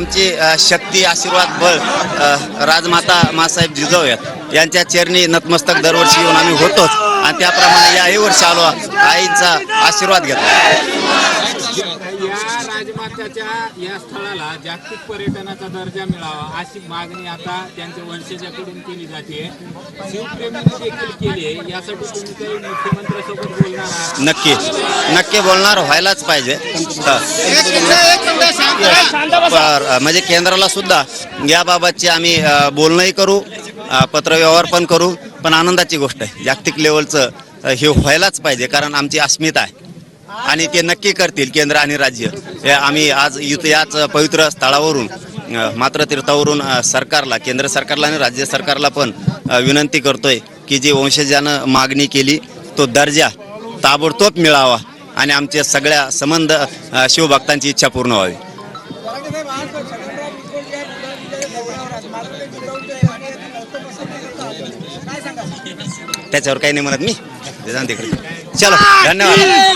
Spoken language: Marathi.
आमची शक्ती आशीर्वाद बळ राजमाता मासाहेब जिजाऊ यांच्या चरणी नतमस्तक दरवर्षी येऊन आम्ही होतोच. आणि त्याप्रमाणे याही वर्षी आलो आईचा आशीर्वाद घेतला. या राजमाताच्या या स्थळाला जागतिक पर्यटनाचा दर्जा मिळावा अशी मागणी आता त्यांच्या वंशजाकडून केली जाते. शिवप्रेमींनी देखील केली आहे. यासाठी तुम्ही काही मुख्यमंत्र्यांसोबत बोलणार नक्की. नक्की बोलणार व्हायलाच पाहिजे. म्हणजे केंद्राला सुद्धा याबाबतचे आम्ही बोलणंही करू पत्रव्यवहार पण करू पण आनंदाची गोष्ट आहे. जागतिक लेवलचं हे व्हायलाच पाहिजे कारण आमची अस्मिता आहे. आणि ते नक्की करतील केंद्र आणि राज्य. हे आम्ही आज इथं याच पवित्र स्थळावरून मात्र तीर्थावरून सरकारला केंद्र सरकारला आणि राज्य सरकारला पण विनंती करतोय की जी वंशजानं मागणी केली तो दर्जा ताबडतोब मिळावा आणि आमच्या सगळ्या संबंध शिवभक्तांची इच्छा पूर्ण व्हावी. त्याच्यावर काही नाही म्हणत मी. जाऊन तिकडे. चलो धन्यवाद.